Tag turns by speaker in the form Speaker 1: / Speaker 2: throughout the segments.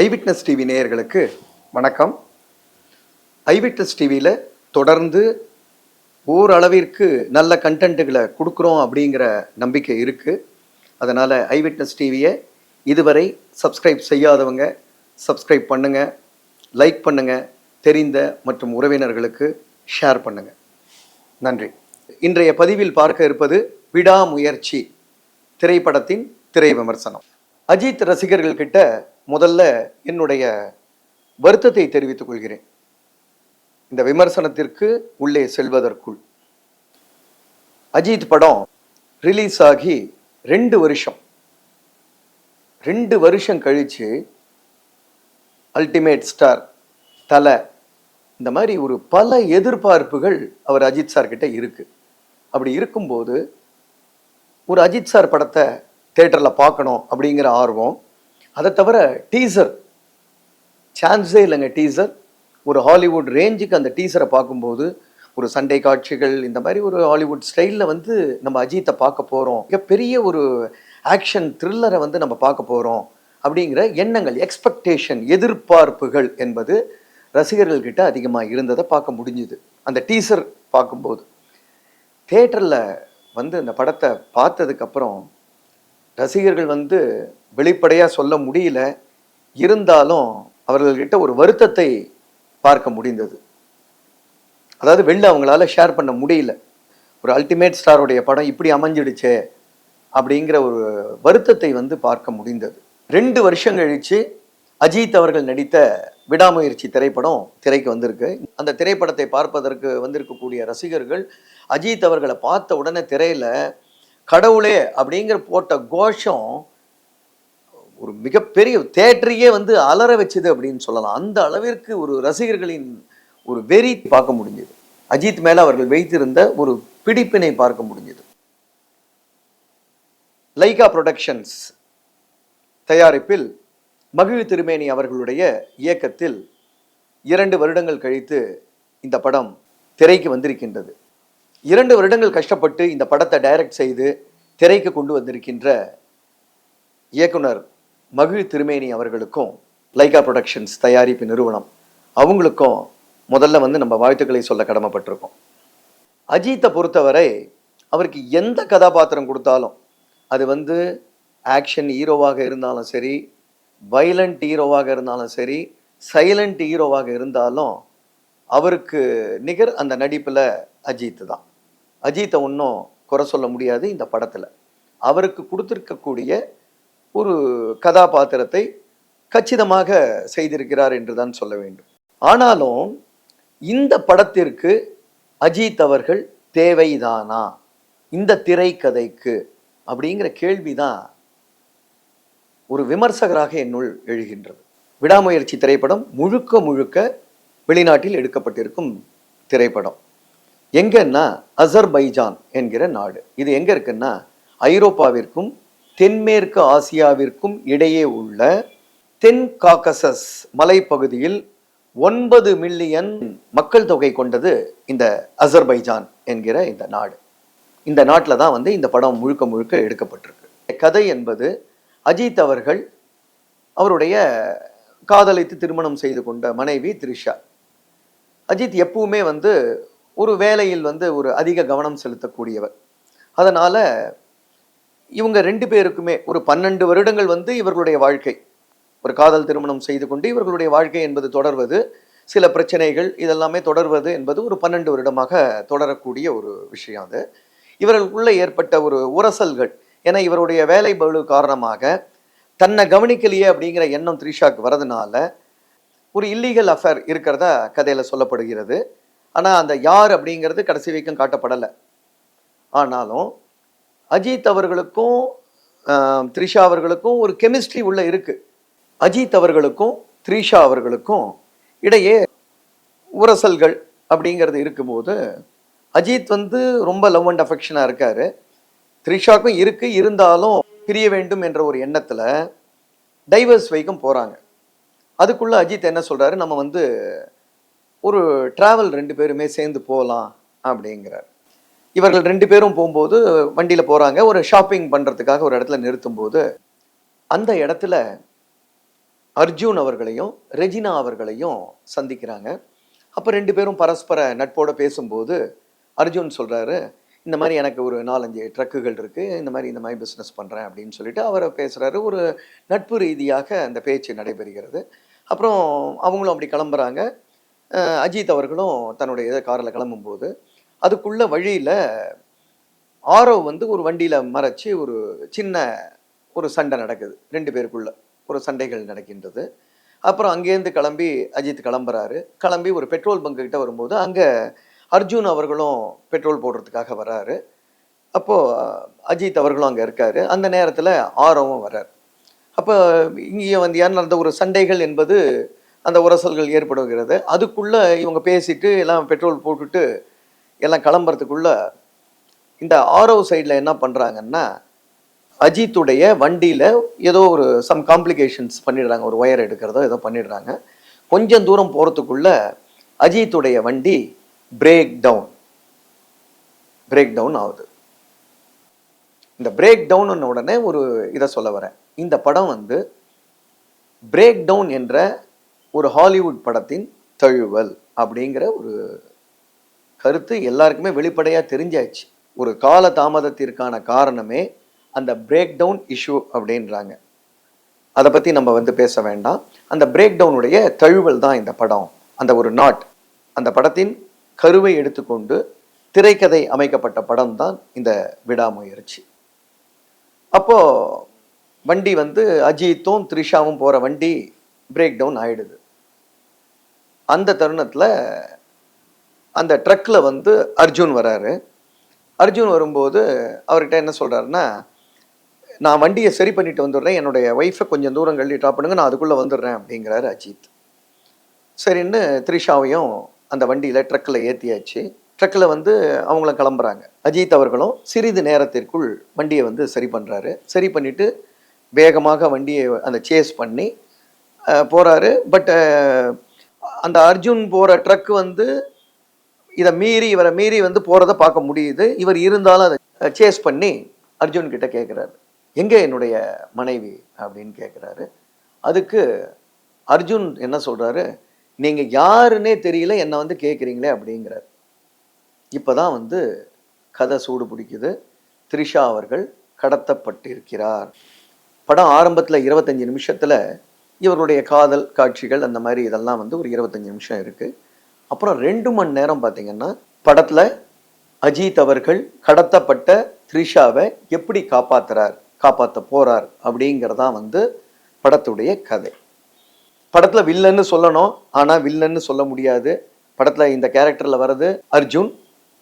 Speaker 1: Eyewitness TV நேயர்களுக்கு வணக்கம். Eyewitness டிவியில் தொடர்ந்து ஓரளவிற்கு நல்ல கண்டென்ட்டுகளை கொடுக்குறோம் அப்படிங்கிற நம்பிக்கை இருக்குது அதனால் ஐவிட்னஸ் டிவியை இதுவரை சப்ஸ்கிரைப் செய்யாதவங்க சப்ஸ்கிரைப் பண்ணுங்கள் லைக் பண்ணுங்கள் தெரிந்த மற்றும் உறவினர்களுக்கு ஷேர் பண்ணுங்கள் நன்றி. இன்றைய பதிவில் பார்க்க இருப்பது விடாமுயற்சி திரைப்படத்தின் திரை விமர்சனம். அஜித் ரசிகர்கள்கிட்ட முதல்ல என்னுடைய வருத்தத்தை தெரிவித்துக் கொள்கிறேன். இந்த விமர்சனத்திற்கு உள்ளே செல்வதற்குள். அஜித் படம் ரிலீஸ் ஆகி ரெண்டு வருஷம். ரெண்டு வருஷம் கழித்து அல்டிமேட் ஸ்டார் தலை. இந்த மாதிரி ஒரு பல எதிர்பார்ப்புகள் அவர் அஜித் சார் கிட்ட இருக்கு. அப்படி இருக்கும்போது ஒரு அஜித் சார் படத்தை தேட்டரில் பார்க்கணும் அப்படிங்கிற ஆர்வம் அதை தவிர டீசர். சான்ஸே இல்லைங்க டீசர். ஒரு ஹாலிவுட் ரேஞ்சுக்கு அந்த டீசரை பார்க்கும்போது ஒரு சண்டை காட்சிகள் இந்த மாதிரி ஒரு ஹாலிவுட் ஸ்டைலில் வந்து நம்ம அஜித்தை பார்க்க போகிறோம் மிகப்பெரிய ஒரு ஆக்ஷன் த்ரில்லரை வந்து நம்ம பார்க்க போகிறோம் அப்படிங்கிற எண்ணங்கள் எக்ஸ்பெக்டேஷன் எதிர்பார்ப்புகள் என்பது ரசிகர்கள்கிட்ட அதிகமாக இருந்ததை பார்க்க முடிஞ்சுது. அந்த டீசர் பார்க்கும்போது. தேட்டரில் வந்து அந்த படத்தை பார்த்ததுக்கப்புறம் ரசிகர்கள் வந்து வெளிப்படையாக சொல்ல முடியல. இருந்தாலும் அவர்கள்கிட்ட ஒரு வருத்தத்தை பார்க்க முடிந்தது. அதாவது வெளில அவங்களால ஷேர் பண்ண முடியல. ஒரு அல்டிமேட் ஸ்டாருடைய படம் இப்படி அமைஞ்சிடுச்சே அப்படிங்கிற ஒரு வருத்தத்தை வந்து பார்க்க முடிந்தது. ரெண்டு வருஷம் கழிச்சு அஜித் அவர்கள் நடித்த விடாமுயற்சி திரைப்படம் திரைக்கு வந்திருக்கு. அந்த திரைப்படத்தை பார்ப்பதற்கு வந்திருக்கக்கூடிய ரசிகர்கள் அஜித் அவர்களை பார்த்த உடனே திரையில கடவுளே அப்படிங்கிற போட்ட கோஷம் ஒரு மிகப்பெரிய தேட்டரையே வந்து அலற வச்சுது அப்படின்னு சொல்லலாம். அந்த அளவிற்கு ஒரு ரசிகர்களின் ஒரு வெறி பார்க்க முடிஞ்சது. அஜித் மேல அவர்கள் வைத்திருந்த ஒரு பிடிப்பினை பார்க்க முடிஞ்சது. லைகா புரொடக்ஷன்ஸ் தயாரிப்பில் மகிழ் திருமேனி அவர்களுடைய இயக்கத்தில் இரண்டு வருடங்கள் கழித்து இந்த படம் திரைக்கு வந்திருக்கின்றது. இரண்டு வருடங்கள் கஷ்டப்பட்டு இந்த படத்தை டைரக்ட் செய்து திரைக்கு கொண்டு வந்திருக்கின்ற இயக்குனர் மகிழ் திருமேனி அவர்களுக்கும் லைகா புரொடக்ஷன்ஸ் தயாரிப்பு நிறுவனம் அவங்களுக்கும் முதல்ல வந்து நம்ம வாழ்த்துக்களை சொல்ல கடமைப்பட்டிருக்கோம். அஜித்தை பொறுத்தவரை அவருக்கு எந்த கதாபாத்திரம் கொடுத்தாலும் அது வந்து ஆக்ஷன் ஹீரோவாக இருந்தாலும் சரி வைலண்ட் ஹீரோவாக இருந்தாலும் சரி சைலண்ட் ஹீரோவாக இருந்தாலும் அவருக்கு நிகர் அந்த நடிப்பில் அஜித் தான். அஜித்தை ஒன்றும் குறை சொல்ல முடியாது இந்த படத்தில். அவருக்கு கொடுத்துருக்கக்கூடிய ஒரு கதாபாத்திரத்தை கச்சிதமாக செய்திருக்கிறார் என்று தான் சொல்ல வேண்டும். ஆனாலும் இந்த படத்திற்கு அஜித் அவர்கள் தேவைதானா? இந்த திரைக்கதைக்கு அப்படிங்கிற கேள்விதான் ஒரு விமர்சகராக என்னுள் எழுகின்றது. விடாமுயற்சி திரைப்படம் முழுக்க முழுக்க வெளிநாட்டில் எடுக்கப்பட்டிருக்கும் திரைப்படம். எங்கன்னா அசர்பைஜான் என்கிற நாடு. இது எங்க இருக்குன்னா ஐரோப்பாவிற்கும் தென்மேற்கு ஆசியாவிற்கும் இடையே உள்ள தென் காக்கசஸ் மலைப்பகுதியில் ஒன்பது மில்லியன் மக்கள் தொகை கொண்டது இந்த அசர்பைஜான் என்கிற இந்த நாடு. இந்த நாட்டில் தான் வந்து இந்த படம் முழுக்க முழுக்க எடுக்கப்பட்டிருக்கு. கதை என்பது அஜித் அவர்கள் அவருடைய காதலித்து திருமணம் செய்து கொண்ட மனைவி த்ரிஷா. அஜித் எப்பவுமே வந்து ஒரு வேலையில் வந்து ஒரு அதிக கவனம் செலுத்தக்கூடியவர். அதனால் இவங்க ரெண்டு பேருக்குமே ஒரு பன்னெண்டு வருடங்கள் வந்து இவர்களுடைய வாழ்க்கை. ஒரு காதல் திருமணம் செய்து கொண்டு இவர்களுடைய வாழ்க்கை என்பது தொடர்வது சில பிரச்சனைகள் இதெல்லாமே தொடர்வது என்பது ஒரு பன்னெண்டு வருடமாக தொடரக்கூடிய ஒரு விஷயம் அது. இவர்களுக்குள்ளே ஏற்பட்ட ஒரு உரசல்கள் ஏன்னா இவருடைய வேலை பழு காரணமாக தன்னை கவனிக்கலையே அப்படிங்கிற எண்ணம் த்ரிஷாக்கு வரதுனால ஒரு இல்லீகல் அஃபேர் இருக்கிறதா கதையில் சொல்லப்படுகிறது. ஆனால் அந்த யார் அப்படிங்கிறது கடைசி வரைக்கும் காட்டப்படலை. ஆனாலும் அஜித் அவர்களுக்கும் த்ரிஷா அவர்களுக்கும் ஒரு கெமிஸ்ட்ரி உள்ள இருக்கு. அஜித் அவர்களுக்கும் த்ரிஷா அவர்களுக்கும் இடையே உரசல்கள் அப்படிங்கிறது இருக்கும்போது அஜித் வந்து ரொம்ப லவ் அண்ட் அஃபெக்ஷனாக இருக்காரு. த்ரிஷாக்கும் இருக்கு இருந்தாலும் பிரிய வேண்டும் என்ற ஒரு எண்ணத்தில் டைவர்ஸ் வைக்கும் போகிறாங்க அதுக்குள்ளே அஜித் என்ன சொல்கிறாரு நம்ம வந்து ஒரு டிராவல் ரெண்டு பேருமே சேர்ந்து போகலாம் அப்படிங்கிறார். இவர்கள் ரெண்டு பேரும் போகும்போது வண்டியில் போகிறாங்க ஒரு ஷாப்பிங் பண்ணுறதுக்காக ஒரு இடத்துல நிறுத்தும்போது அந்த இடத்துல அர்ஜுன் அவர்களையும் ரெஜினா அவர்களையும் சந்திக்கிறாங்க. அப்போ ரெண்டு பேரும் பரஸ்பர நட்போட பேசும்போது அர்ஜுன் சொல்கிறாரு இந்த மாதிரி எனக்கு ஒரு நாலஞ்சு ட்ரக்குகள் இருக்குது இந்த மாதிரி இந்த மாதிரி பிஸ்னஸ் பண்ணுறேன் அப்படின்னு சொல்லிட்டு அவரை பேசுகிறாரு ஒரு நட்பு ரீதியாக அந்த பேச்சு நடைபெறுகிறது. அப்புறம் அவங்களும் அப்படி கிளம்புறாங்க. அஜித் அவர்களும் தன்னுடைய இதை காரில் கிளம்பும்போது அதுக்குள்ள வழியில் ஆரோ வந்து ஒரு வண்டியில் மறைச்சு ஒரு சின்ன ஒரு சண்டை நடக்குது. ரெண்டு பேருக்குள்ள ஒரு சண்டைகள் நடக்கின்றது. அப்புறம் அங்கேருந்து கிளம்பி அஜித் கிளம்புறாரு. கிளம்பி ஒரு பெட்ரோல் பங்கு கிட்ட வரும்போது அங்கே அர்ஜுன் அவர்களும் பெட்ரோல் போடுறதுக்காக வராரு. அப்போது அஜித் அவர்களும் அங்கே இருக்காரு. அந்த நேரத்தில் ஆரோவும் வர்றார். அப்போ இங்கே வந்து ஏன் நடந்த ஒரு சண்டைகள் என்பது அந்த உரசல்கள் ஏற்படுகிறது. அதுக்குள்ளே இவங்க பேசிட்டு எல்லாம் பெட்ரோல் போட்டுட்டு எல்லாம் கிளம்புறதுக்குள்ள இந்த ஆரோ சைடில் என்ன பண்ணுறாங்கன்னா அஜித்துடைய வண்டியில் ஏதோ ஒரு சம் காம்ப்ளிகேஷன்ஸ் பண்ணிடுறாங்க. ஒரு ஒயர் எடுக்கிறதோ ஏதோ பண்ணிடுறாங்க. கொஞ்சம் தூரம் போகிறதுக்குள்ள அஜித்துடைய வண்டி பிரேக் டவுன் பிரேக் டவுன் ஆகுது. இந்த பிரேக் டவுன் உடனே ஒரு இதை சொல்ல வரேன். இந்த படம் வந்து பிரேக் டவுன் என்ற ஒரு ஹாலிவுட் படத்தின் தழுவல் அப்படிங்கிற ஒரு கருத்து எல்லாருக்குமே வெளிப்படையாக தெரிஞ்சாச்சு. ஒரு கால தாமதத்திற்கான காரணமே அந்த பிரேக் டவுன் இஷ்யூ அப்படின்றாங்க. அதை பற்றி நம்ம வந்து பேச வேண்டாம். அந்த பிரேக் டவுனுடைய தழுவல் தான் இந்த படம். அந்த ஒரு நாட். அந்த படத்தின் கருவை எடுத்துக்கொண்டு திரைக்கதை அமைக்கப்பட்ட படம் தான் இந்த விடாமுயற்சி. அப்போது வண்டி வந்து அஜித்தும் த்ரிஷாவும் போகிற வண்டி பிரேக் டவுன் ஆகிடுது அந்த தருணத்தில் அந்த ட்ரக்கில் வந்து அர்ஜுன் வராரு. அர்ஜுன் வரும்போது அவர்கிட்ட என்ன சொல்கிறாருன்னா நான் வண்டியை சரி பண்ணிட்டு வந்துடுறேன். என்னுடைய ஒய்ஃபை கொஞ்சம் தூரம் கழி ட்ராப் பண்ணுங்க. நான் அதுக்குள்ளே வந்துடுறேன். அப்படிங்கிறாரு அஜித். சரின்னு த்ரிஷாவையும் அந்த வண்டியில் ட்ரக்கில் ஏற்றியாச்சு ட்ரக்கில் வந்து அவங்களும் கிளம்புறாங்க. அஜித் அவர்களும் சிறிது நேரத்திற்குள் வண்டியை வந்து சரி பண்ணுறாரு சரி பண்ணிவிட்டு வேகமாக வண்டியை அந்த சேஸ் பண்ணி போகிறாரு பட்டு அந்த அர்ஜுன் போகிற ட்ரக் வந்து இதை மீறி இவரை மீறி வந்து போகிறத பார்க்க முடியுது. இவர் இருந்தாலும் அதை சேஸ் பண்ணி அர்ஜுன் கிட்ட கேட்குறாரு எங்கே என்னுடைய மனைவி? அப்படின்னு கேட்குறாரு அதுக்கு அர்ஜுன் என்ன சொல்கிறாரு நீங்கள் யாருன்னே தெரியல என்னை வந்து கேட்குறீங்களே அப்படிங்கிறார். இப்போ தான் வந்து கதை சூடு பிடிக்குது. த்ரிஷா அவர்கள் கடத்தப்பட்டிருக்கிறார். படம் ஆரம்பத்தில் இருபத்தஞ்சி நிமிஷத்தில் இவருடைய காதல் காட்சிகள் அந்த மாதிரி இதெல்லாம் வந்து ஒரு இருபத்தஞ்சி நிமிஷம் இருக்குது அப்புறம் ரெண்டு மணி நேரம் பார்த்தீங்கன்னா படத்தில் அஜித் அவர்கள் கடத்தப்பட்ட த்ரிஷாவை எப்படி காப்பாற்றுறார் காப்பாற்ற போகிறார் அப்படிங்கிறதான் வந்து படத்துடைய கதை. படத்தில் வில்லன்னு சொல்லணும் ஆனால் வில்லன்னு சொல்ல முடியாது. படத்தில் இந்த கேரக்டரில் வர்றது அர்ஜுன்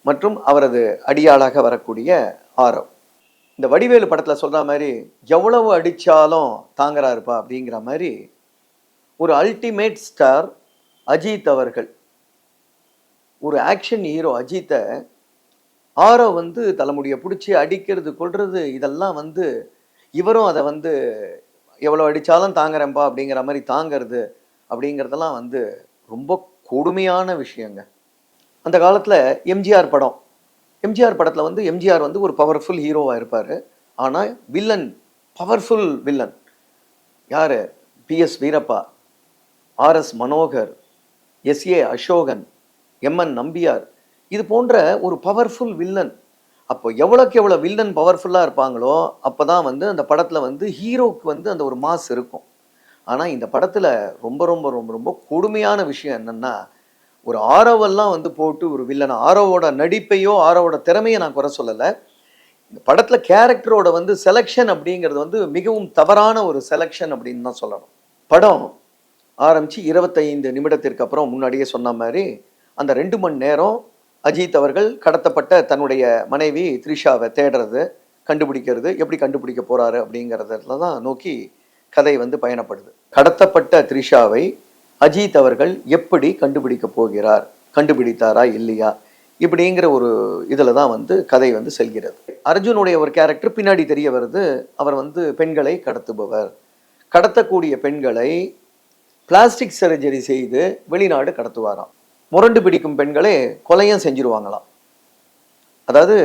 Speaker 1: மற்றும் அவரது அடியாளாக வரக்கூடிய ஆரவ். இந்த வடிவேலு படத்தில் சொல்கிற மாதிரி எவ்வளவு அடித்தாலும் தாங்குறாருப்பா அப்படிங்கிற மாதிரி ஒரு அல்டிமேட் ஸ்டார் அஜித் அவர்கள் ஒரு ஆக்ஷன் ஹீரோ அஜித்தை ஆரோ வந்து தலைமுடியை பிடிச்சி அடிக்கிறது கொள்வது இதெல்லாம் வந்து இவரும் அதை வந்து எவ்வளோ அடித்தாலும் தாங்குறேன்ப்பா அப்படிங்கிற மாதிரி தாங்கிறது அப்படிங்கிறதெல்லாம் வந்து ரொம்ப கொடுமையான விஷயங்க. அந்த காலத்தில் எம்ஜிஆர் படம் எம்ஜிஆர் படத்தில் வந்து எம்ஜிஆர் வந்து ஒரு பவர்ஃபுல் ஹீரோவாக இருப்பார். ஆனால் வில்லன் பவர்ஃபுல் வில்லன் யார்? PS Veerappa RS Manohar SA Asokan MN Nambiar. இது போன்ற ஒரு பவர்ஃபுல் வில்லன் அப்போ எவ்வளோக்கு எவ்வளோ வில்லன் பவர்ஃபுல்லாக இருப்பாங்களோ அப்போ தான் வந்து அந்த படத்தில் வந்து ஹீரோக்கு வந்து அந்த ஒரு மாஸ் இருக்கும். ஆனால் இந்த படத்தில் ரொம்ப ரொம்ப ரொம்ப ரொம்ப கொடுமையான விஷயம் என்னென்னா ஒரு ஆரவெல்லாம் வந்து போட்டு ஒரு வில்லன் ஆரோவோட நடிப்பையோ ஆரோவோட திறமையை நான் குறை சொல்லலை. இந்த படத்தில் கேரக்டரோட வந்து செலெக்ஷன் அப்படிங்கிறது வந்து மிகவும் தவறான ஒரு செலெக்ஷன் அப்படின்னு தான் சொல்லணும். படம் ஆரம்பித்து இருபத்தைந்து நிமிடத்திற்கு அப்புறம் முன்னாடியே சொன்ன மாதிரி அந்த ரெண்டு மணி நேரம் அஜித் அவர்கள் கடத்தப்பட்ட தன்னுடைய மனைவி த்ரிஷாவை தேடுறது கண்டுபிடிக்கிறது எப்படி கண்டுபிடிக்க போகிறாரு அப்படிங்கிறதுல தான் நோக்கி கதை வந்து பயணப்படுது. கடத்தப்பட்ட த்ரிஷாவை அஜித் அவர்கள் எப்படி கண்டுபிடிக்க போகிறார்? கண்டுபிடித்தாரா இல்லையா? இப்படிங்கிற ஒரு இதில் தான் வந்து கதை வந்து செல்கிறது. அர்ஜுனுடைய ஒரு கேரக்டர் பின்னாடி தெரிய வருது. அவர் வந்து பெண்களை கடத்துபவர். கடத்தக்கூடிய பெண்களை பிளாஸ்டிக் சர்ஜரி செய்து வெளிநாடு கடத்துவாராம். முரண்டு பிடிக்கும் பெண்களே கொலையும் செஞ்சிருவாங்களாம். அதாவது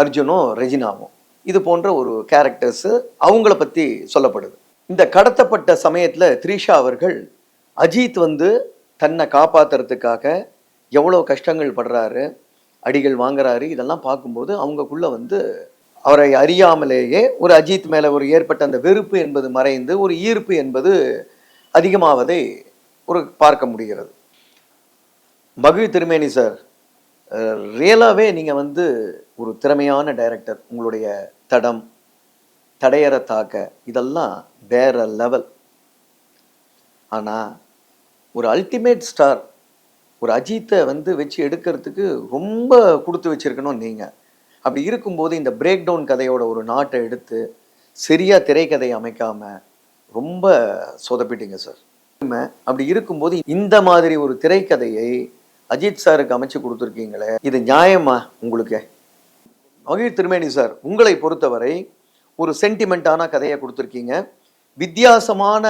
Speaker 1: அர்ஜுனும் ரெஜினாவும் இது போன்ற ஒரு கேரக்டர்ஸு அவங்கள பற்றி சொல்லப்படுது. இந்த கடத்தப்பட்ட சமயத்தில் த்ரிஷா அவர்கள் அஜித் வந்து தன்னை காப்பாத்துறதுக்காக எவ்வளோ கஷ்டங்கள் படுறாரு அடிகள் வாங்குறாரு இதெல்லாம் பார்க்கும்போது அவங்கக்குள்ளே வந்து அவரை அறியாமலேயே ஒரு அஜித் மேலே ஒரு ஏற்பட்ட அந்த வெறுப்பு என்பது மறைந்து ஒரு ஈர்ப்பு என்பது அதிகமாவதை ஒரு பார்க்க முடிகிறது. மகிழ் திருமேனி சார் ரியலாகவே நீங்கள் வந்து ஒரு திறமையான டைரக்டர். உங்களுடைய தடம் தடையற தாக்க இதெல்லாம் வேற லெவல். ஆனால் ஒரு அல்டிமேட் ஸ்டார் ஒரு அஜித்தை வந்து வச்சு எடுக்கிறதுக்கு ரொம்ப கொடுத்து வச்சுருக்கணும் நீங்கள் அப்படி இருக்கும்போது இந்த பிரேக் டவுன் கதையோட ஒரு நாட்டை எடுத்து சரியாக திரைக்கதையை அமைக்காமல் ரொம்ப சொதப்பிட்டீங்க சார் அப்படி இருக்கும்போது இந்த மாதிரி ஒரு திரைக்கதையை அஜித் சாருக்கு அமைச்சு கொடுத்துருக்கீங்களே இது நியாயமா உங்களுக்கு? மகிழ் திருமேனி சார் உங்களை பொறுத்தவரை ஒரு சென்டிமெண்ட்டான கதையை கொடுத்துருக்கீங்க. வித்தியாசமான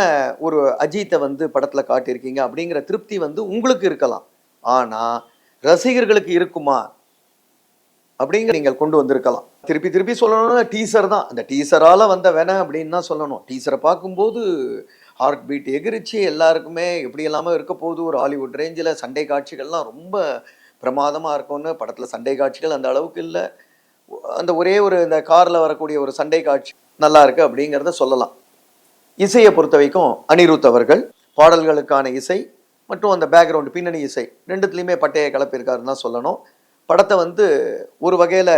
Speaker 1: ஒரு அஜித்தை வந்து படத்தில் காட்டியிருக்கீங்க அப்படிங்கிற திருப்தி வந்து உங்களுக்கு இருக்கலாம். ஆனால் ரசிகர்களுக்கு இருக்குமா? அப்படிங்கிற நீங்கள் கொண்டு வந்திருக்கலாம். திருப்பி திருப்பி சொல்லணும்னா டீசர் தான். அந்த டீசரால் வந்த வேணாம் அப்படின்னு தான் சொல்லணும். டீசரை பார்க்கும்போது ஹார்ட் பீட் எகிரிச்சு எல்லாருக்குமே எப்படி இல்லாமல் இருக்க போகுது? ஒரு ஹாலிவுட் ரேஞ்சில் சண்டை காட்சிகள்லாம் ரொம்ப பிரமாதமாக இருக்கும்னு படத்தில் சண்டை காட்சிகள் அந்த அளவுக்கு இல்லை. அந்த ஒரே ஒரு இந்த காரில் வரக்கூடிய ஒரு சண்டை காட்சி நல்லா இருக்கு அப்படிங்கிறத சொல்லலாம். இசையை பொறுத்த வரைக்கும் அனிருத் அவர்கள் பாடல்களுக்கான இசை மற்றும் அந்த பேக்ரவுண்ட் பின்னணி இசை ரெண்டுத்துலேயுமே பட்டையை கலப்பியிருக்காருன்னு தான் சொல்லணும். படத்தை வந்து ஒரு வகையில்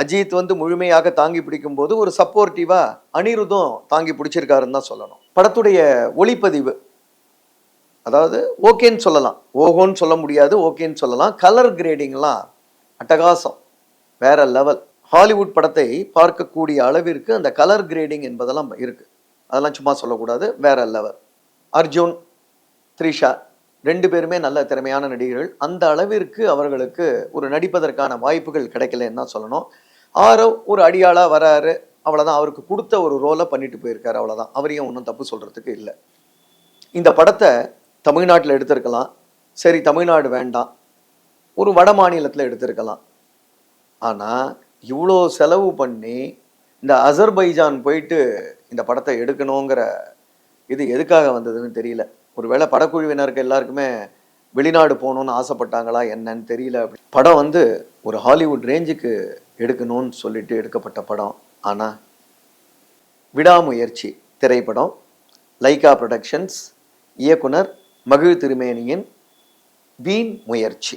Speaker 1: அஜித் வந்து முழுமையாக தாங்கி பிடிக்கும் போது ஒரு சப்போர்ட்டிவாக அனிருதும் தாங்கி பிடிச்சிருக்காருன்னு தான் சொல்லணும். படத்துடைய ஒளிப்பதிவு அதாவது ஓகேன்னு சொல்லலாம். ஓஹோன்னு சொல்ல முடியாது ஓகேன்னு சொல்லலாம். கலர் கிரேடிங்லாம் அட்டகாசம் வேற லெவல் ஹாலிவுட் படத்தை பார்க்கக்கூடிய அளவிற்கு அந்த கலர் கிரேடிங் என்பதெல்லாம் இருக்குது அதெல்லாம் சும்மா சொல்லக்கூடாது. வேற லெவல் அர்ஜுன் த்ரிஷா ரெண்டு பேருமே நல்ல திறமையான நடிகர்கள். அந்த அளவிற்கு அவர்களுக்கு ஒரு நடிப்பதற்கான வாய்ப்புகள் கிடைக்கலன்னு தான் சொல்லணும். ஆரவ் ஒரு அடியாளாக வராரு. அவ்வளோதான் அவருக்கு கொடுத்த ஒரு ரோலை பண்ணிட்டு போயிருக்காரு. அவ்வளோதான் அவரையும் ஒன்றும் தப்பு சொல்கிறதுக்கு இல்லை. இந்த படத்தை தமிழ்நாட்டில் எடுத்திருக்கலாம். சரி தமிழ்நாடு வேண்டாம். ஒரு வட மாநிலத்தில் எடுத்திருக்கலாம். ஆனால் இவ்வளோ செலவு பண்ணி இந்த அசர்பைஜான் போயிட்டு இந்த படத்தை எடுக்கணுங்கிற இது எதுக்காக வந்ததுன்னு தெரியல. ஒருவேளை படக்குழுவினருக்கு எல்லாருக்குமே வெளிநாடு போகணும்னு ஆசைப்பட்டாங்களா என்னன்னு தெரியல. அப்படி படம் வந்து ஒரு ஹாலிவுட் ரேஞ்சுக்கு எடுக்கணும்னு சொல்லிட்டு எடுக்கப்பட்ட படம். ஆனால் விடாமுயற்சி திரைப்படம் லைகா ப்ரொடக்ஷன்ஸ் இயக்குனர் மகிழ் திருமேனியின் வீண் முயற்சி.